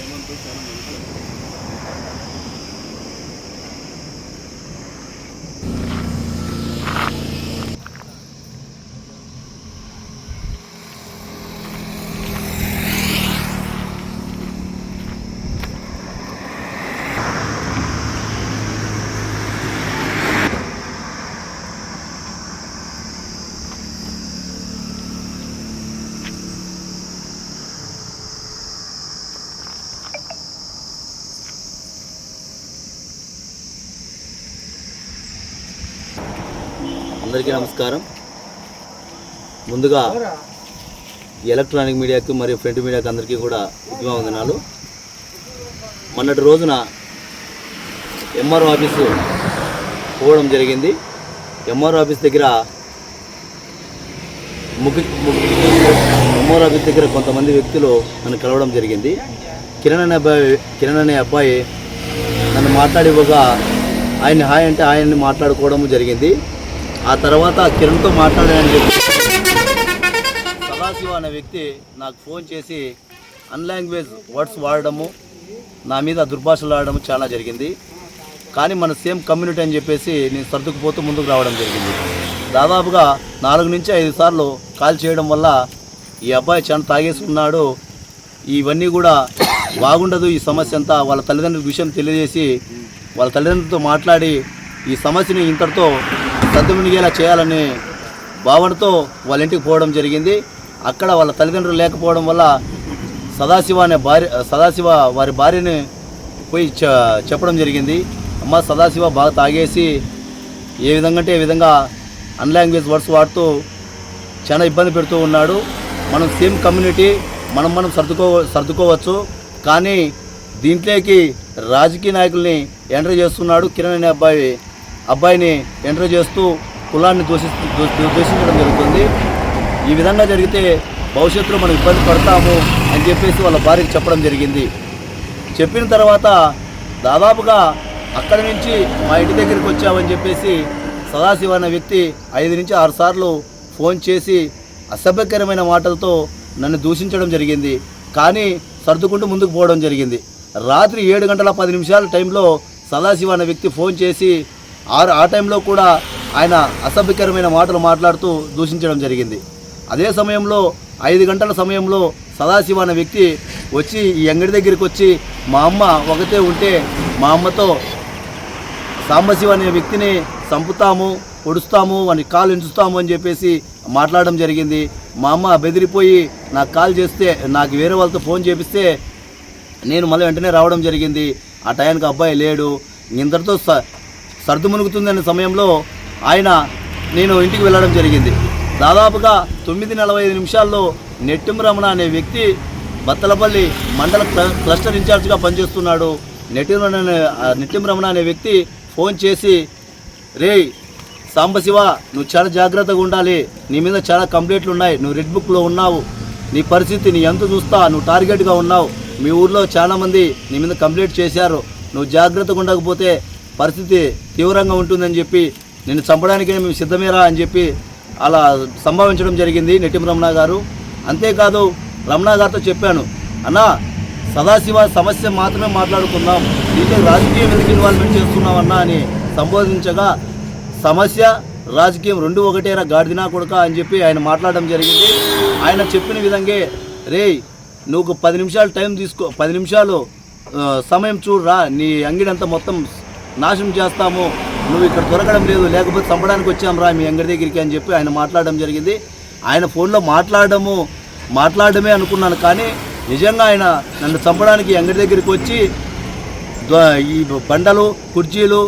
రేవంత్ చాలా మంచి అందరికీ నమస్కారం. ముందుగా ఎలక్ట్రానిక్ మీడియాకి మరియు ప్రింట్ మీడియాకి అందరికీ కూడా ఉద్యమవందనాలు మొన్నటి రోజున ఎంఆర్ఓ ఆఫీసు పోవడం జరిగింది. ఎంఆర్ఓ ఆఫీస్ దగ్గర ముగ్గు ఎంఆర్ ఆఫీస్ దగ్గర కొంతమంది వ్యక్తులు నన్ను కలవడం జరిగింది. కిరణ్ అనే అబ్బాయి కిరణ్ అనే అబ్బాయి నన్ను మాట్లాడివ్వగా ఆయన హాయ్ అంటే ఆయన్ని మాట్లాడుకోవడం జరిగింది. ఆ తర్వాత కిరణ్తో మాట్లాడానని చెప్పి సదాశివ అనే వ్యక్తి నాకు ఫోన్ చేసి అన్లాంగ్వేజ్ వర్డ్స్ వాడడము నా మీద దుర్భాషలు ఆడడం చాలా జరిగింది. కానీ మన సేమ్ కమ్యూనిటీ అని చెప్పేసి నేను సర్దుకుపోతూ ముందుకు రావడం జరిగింది. దాదాపుగా నాలుగు నుంచి ఐదు సార్లు కాల్ చేయడం వల్ల ఈ అబ్బాయి చాలా తాగేసుకున్నాడు. ఇవన్నీ కూడా బాగుండదు ఈ సమస్య అంతా. వాళ్ళ తల్లిదండ్రుల విషయం తెలియజేసి వాళ్ళ తల్లిదండ్రులతో మాట్లాడి ఈ సమస్యని ఇంతటితో సద్దుమునిగేలా చేయాలని భావనతో వాళ్ళ ఇంటికి పోవడం జరిగింది. అక్కడ వాళ్ళ తల్లిదండ్రులు లేకపోవడం వల్ల సదాశివ అనే భార్య సదాశివ వారి భార్యని పోయి చెప్పడం జరిగింది. అమ్మ సదాశివ బాగా తాగేసి ఏ విధంగా అంటే ఏ విధంగా అన్లాంగ్వేజ్ వర్డ్స్ వాడుతూ చాలా ఇబ్బంది పెడుతూ ఉన్నాడు. మనం సేమ్ కమ్యూనిటీ మనం మనం సర్దుకో సర్దుకోవచ్చు. కానీ దీంట్లోకి రాజకీయ నాయకుల్ని ఎంటర్ చేస్తున్నాడు కిరణ్ అనే అబ్బాయి. అబ్బాయిని ఎంటర్ చేస్తూ కులాన్ని దూషి దూషించడం జరుగుతుంది. ఈ విధంగా జరిగితే భవిష్యత్తులో మనం ఇబ్బంది పడతాము అని చెప్పేసి వాళ్ళ భార్యకి చెప్పడం జరిగింది. చెప్పిన తర్వాత దాదాపుగా అక్కడి నుంచి మా ఇంటి దగ్గరికి వచ్చామని చెప్పేసి సదాశివ అనే వ్యక్తి ఐదు నుంచి ఆరు సార్లు ఫోన్ చేసి అసభ్యకరమైన మాటలతో నన్ను దూషించడం జరిగింది. కానీ సర్దుకుంటూ ముందుకు పోవడం జరిగింది. రాత్రి ఏడు గంటల పది నిమిషాల టైంలో సదాశివ అనే వ్యక్తి ఫోన్ చేసి ఆరు ఆ టైంలో కూడా ఆయన అసభ్యకరమైన మాటలు మాట్లాడుతూ దూషించడం జరిగింది. అదే సమయంలో ఐదు గంటల సమయంలో సదాశివ అనే వ్యక్తి వచ్చి ఈ అంగడి దగ్గరికి వచ్చి మా అమ్మ ఒకతే ఉంటే మా అమ్మతో సాంబశివ అనే వ్యక్తిని చంపుతాము పొడుస్తాము అని కాలు ఎంచుతాము అని చెప్పేసి మాట్లాడడం జరిగింది. మా అమ్మ బెదిరిపోయి నాకు కాల్ చేస్తే నాకు వేరే వాళ్ళతో ఫోన్ చేపిస్తే నేను మళ్ళీ వెంటనే రావడం జరిగింది. ఆ టయానికి అబ్బాయి లేడు. ఇంతటితో సర్దు మునుగుతుందనే సమయంలో ఆయన నేను ఇంటికి వెళ్ళడం జరిగింది. దాదాపుగా తొమ్మిది నలభై ఐదు నిమిషాల్లో నెట్టిం రమణ అనే వ్యక్తి బత్తలపల్లి మండల క్లస్టర్ ఇన్ఛార్జ్గా పనిచేస్తున్నాడు. నెట్టిం రమణ అనే- నెట్టిం రమణ అనే వ్యక్తి ఫోన్ చేసి రేయ్ సాంబశివ నువ్వు చాలా జాగ్రత్తగా ఉండాలి. నీ మీద చాలా కంప్లైంట్లు ఉన్నాయి. నువ్వు రెడ్ బుక్లో ఉన్నావు. నీ పరిస్థితి నీ ఎంత చూస్తా నువ్వు టార్గెట్గా ఉన్నావు. మీ ఊర్లో చాలామంది నీ మీద కంప్లైంట్ చేశారు. నువ్వు జాగ్రత్తగా ఉండకపోతే పరిస్థితి తీవ్రంగా ఉంటుందని చెప్పి నిన్ను చంపడానికి మేము సిద్ధమేరా అని చెప్పి అలా సంభావించడం జరిగింది నెట్టిం రమణ గారు. అంతేకాదు రమణ గారితో చెప్పాను అన్నా సదాశివ సమస్య మాత్రమే మాట్లాడుకుందాం దీంట్లో రాజకీయం ఎందుకు ఇన్వాల్వ్మెంట్ చేస్తున్నామన్నా అని సంబోధించగా సమస్య రాజకీయం రెండు ఒకటేరా గాడిదినా కొడుక అని చెప్పి ఆయన మాట్లాడడం జరిగింది. ఆయన చెప్పిన విధంగా రే నువ్వు పది నిమిషాలు టైం తీసుకో పది నిమిషాలు సమయం చూడరా నీ అంగిడంతా మొత్తం నాశనం చేస్తాము. నువ్వు ఇక్కడ దొరకడం లేదు. లేకపోతే చంపడానికి వచ్చాం రా మీ అంగడి దగ్గరికి అని చెప్పి ఆయన మాట్లాడడం జరిగింది. ఆయన ఫోన్లో మాట్లాడము మాట్లాడడమే అనుకున్నాను కానీ నిజంగా ఆయన నన్ను చంపడానికి అంగడి దగ్గరికి వచ్చి ఈ బండలు కుర్చీలు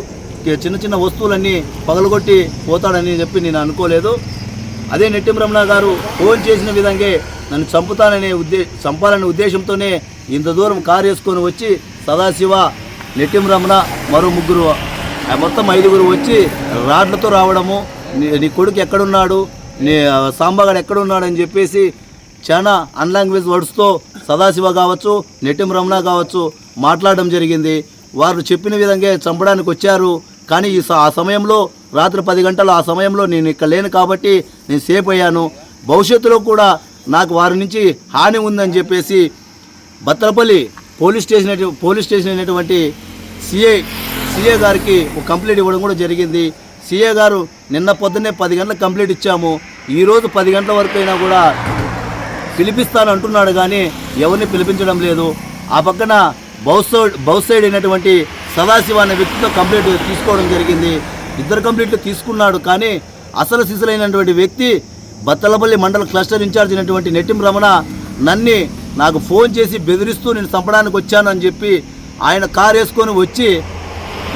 చిన్న చిన్న వస్తువులన్నీ పగలగొట్టి పోతాడని చెప్పి నేను అనుకోలేదు. అదే నెట్టిం రమణ గారు ఫోన్ చేసిన విధంగా నన్ను చంపుతాననే ఉద్దే చంపాలనే ఉద్దేశంతోనే ఇంత దూరం కారు వేసుకొని వచ్చి సదాశివ నెట్టిం రమణ మరో ముగ్గురు ఆ మొత్తం ఐదుగురు వచ్చి రాడ్లతో రావడము నీ నీ కొడుకు ఎక్కడున్నాడు నీ ఆ, సాంబగాడు ఎక్కడున్నాడు అని చెప్పేసి చాలా అన్లాంగ్వేజ్ వర్డ్స్తో సదాశివ కావచ్చు నెట్టిం రమణ కావచ్చు మాట్లాడడం జరిగింది. వారు చెప్పిన విధంగా చంపడానికి వచ్చారు. కానీ ఈ స- ఆ సమయంలో రాత్రి పది గంటలు ఆ సమయంలో నేను ఇక్కడ లేను కాబట్టి నేను సేఫ్ అయ్యాను. భవిష్యత్తులో కూడా నాకు వారి నుంచి హాని ఉందని చెప్పేసి Battalapalli police station police station అనేటువంటి సిఐ సిఏ గారికి ఒక కంప్లీట్ ఇవ్వడం కూడా జరిగింది. సిఏ గారు నిన్న పొద్దున్నే పది గంటలకు కంప్లీట్ ఇచ్చాము. ఈరోజు పది గంటల వరకు అయినా కూడా పిలిపిస్తానంటున్నాడు కానీ ఎవరిని పిలిపించడం లేదు. ఆ పక్కన బౌత్ సైడ్ సైడ్ అయినటువంటి సదాశివ అనే వ్యక్తితో కంప్లీట్ తీసుకోవడం జరిగింది. ఇద్దరు కంప్లీట్లు తీసుకున్నాడు కానీ అసలు సిసలైనటువంటి వ్యక్తి బత్తలపల్లి మండల క్లస్టర్ ఇన్ఛార్జ్ అయినటువంటి నెట్టిం రమణ నన్ని నాకు ఫోన్ చేసి బెదిరిస్తూ నేను చంపడానికి వచ్చాను అని చెప్పి ఆయన కారు వేసుకొని వచ్చి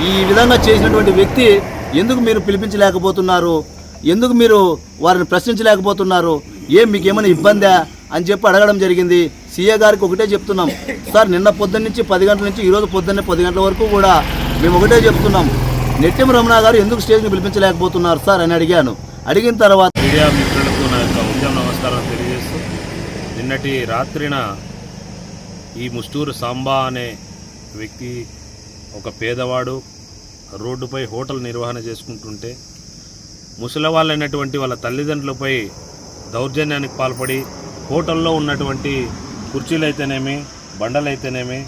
ఈ విధంగా చేసినటువంటి వ్యక్తి ఎందుకు మీరు పిలిపించలేకపోతున్నారు? ఎందుకు మీరు వారిని ప్రశ్నించలేకపోతున్నారు? ఏం మీకు ఏమైనా ఇబ్బందా? అని చెప్పి అడగడం జరిగింది. సీఏ గారికి ఒకటే చెప్తున్నాం. సార్ నిన్న పొద్దున్న నుంచి పది గంటల నుంచి ఈరోజు పొద్దున్నే పది గంటల వరకు కూడా మేము ఒకటే చెప్తున్నాం. నెట్టెం రమణ గారు ఎందుకు స్టేజ్ని పిలిపించలేకపోతున్నారు సార్ అని అడిగాను. అడిగిన తర్వాత మీడియా మిత్రులకు నా యొక్క ఉద్యమ నమస్కారం తెలియజేస్తూ నిన్నటి రాత్రిన ఈ ముస్టూరు సాంబా అనే వ్యక్తి ఒక పేదవాడు రోడ్డుపై హోటల్ నిర్వహణ చేసుకుంటుంటే ముసలి వాళ్ళైనటువంటి వాళ్ళ తల్లిదండ్రులపై దౌర్జన్యానికి పాల్పడి హోటల్లో ఉన్నటువంటి కుర్చీలు అయితేనేమి బండలైతేనేమి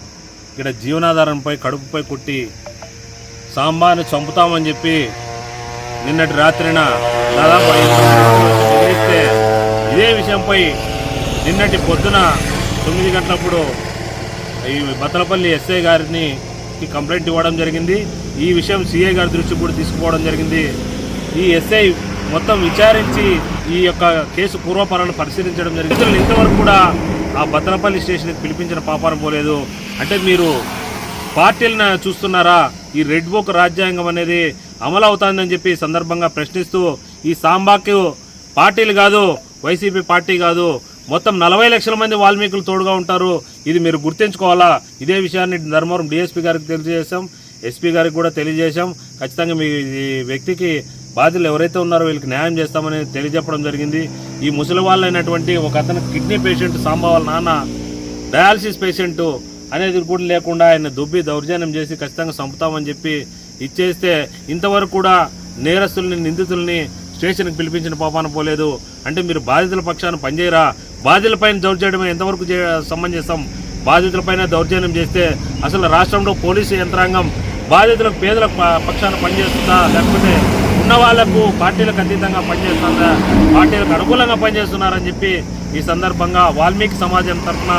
ఇక్కడ జీవనాధారంపై కడుపుపై కొట్టి సాంబాని చంపుతామని చెప్పి నిన్నటి రాత్రిన దాదాపు ఇదే విషయంపై నిన్నటి పొద్దున తొమ్మిది గంటలప్పుడు ఈ బత్తలపల్లి ఎస్ఐ గారిని కంప్లైంట్ ఇవ్వడం జరిగింది. ఈ విషయం సిఐ గారి దృష్టికి కూడా తీసుకుపోవడం జరిగింది. ఈ ఎస్ఐ మొత్తం విచారించి ఈ యొక్క కేసు పూర్వపరాలను పరిశీలించడం జరిగింది. ఇంతవరకు కూడా ఆ బత్తలపల్లి స్టేషన్కి పిలిపించిన పాపారం పోలేదు. అంటే మీరు పార్టీలను చూస్తున్నారా? ఈ రెడ్ బుక్ రాజ్యాంగం అనేది అమలు అవుతుందని చెప్పి సందర్భంగా ప్రశ్నిస్తూ ఈ సాంబాకు పార్టీలు కాదు వైసీపీ పార్టీ కాదు మొత్తం నలభై లక్షల మంది వాల్మీకులు తోడుగా ఉంటారు. ఇది మీరు గుర్తుంచుకోవాలా? ఇదే విషయాన్ని ధర్మవరం డిఎస్పీ గారికి తెలియజేశాం. ఎస్పీ గారికి కూడా తెలియజేశాం. ఖచ్చితంగా మీ ఈ వ్యక్తికి బాధ్యులు ఎవరైతే ఉన్నారో వీళ్ళకి న్యాయం చేస్తామని తెలియజెప్పడం జరిగింది. ఈ ముసలి వాళ్ళైనటువంటి ఒక అతను కిడ్నీ పేషెంట్ సాంబావాల నాన్న డయాలసిస్ పేషెంట్ అనేది కూడా లేకుండా ఆయన దుబ్బి దౌర్జన్యం చేసి ఖచ్చితంగా చంపుతామని చెప్పి ఇచ్చేస్తే ఇంతవరకు కూడా నేరస్తుల్ని నిందితుల్ని స్టేషన్కి పిలిపించిన పాపాన పోలేదు. అంటే మీరు బాధితుల పక్షాన పనిచేయరా? బాధితులపైన దౌర్జన్యం ఎంతవరకు చే సమంజసం బాధితులపైన దౌర్జన్యం చేస్తే అసలు రాష్ట్రంలో పోలీసు యంత్రాంగం బాధితులకు పేదల పక్షాన పనిచేస్తుందా? లేకపోతే ఉన్న వాళ్ళకు పార్టీలకు అతీతంగా పనిచేస్తుందా? పార్టీలకు అనుకూలంగా పనిచేస్తున్నారని చెప్పి ఈ సందర్భంగా వాల్మీకి సమాజం తరఫున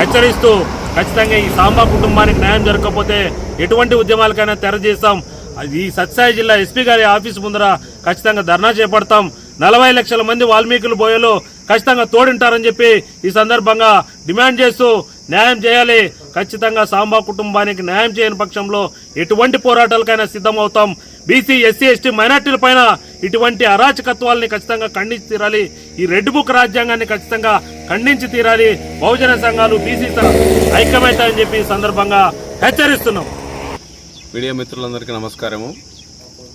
హెచ్చరిస్తూ ఖచ్చితంగా ఈ సాంబా కుటుంబానికి న్యాయం జరగకపోతే ఎటువంటి ఉద్యమాలకైనా తెరచేస్తాం అది ఈ సత్సాయి జిల్లా ఎస్పీ గారి ఆఫీస్ ముందర ఖచ్చితంగా ధర్నా చేపడతాం. నలభై లక్షల మంది వాల్మీకులు బోయలో ఖచ్చితంగా తోడుంటారని చెప్పి ఈ సందర్భంగా డిమాండ్ చేస్తూ న్యాయం చేయాలి. ఖచ్చితంగా సాంబా కుటుంబానికి న్యాయం చేయని పక్షంలో ఎటువంటి పోరాటాలకైనా సిద్ధమవుతాం. బీసీ ఎస్సీ ఎస్టీ మైనార్టీల పైన ఇటువంటి అరాచకత్వాల్ని ఖచ్చితంగా ఖండించి తీరాలి. ఈ రెడ్ బుక్ రాజ్యాంగాన్ని ఖచ్చితంగా ఖండించి తీరాలి. బహుజన సంఘాలు బీసీ ఐక్యమవుతాయని చెప్పి ఈ సందర్భంగా హెచ్చరిస్తున్నాం. మీడియా మిత్రులందరికీ నమస్కారము.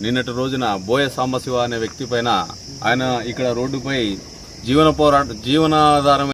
నిన్నటి రోజున బోయ సాంబశివ అనే వ్యక్తి పైన ఆయన ఇక్కడ రోడ్డుపై జీవన పోరాట జీవనాధారం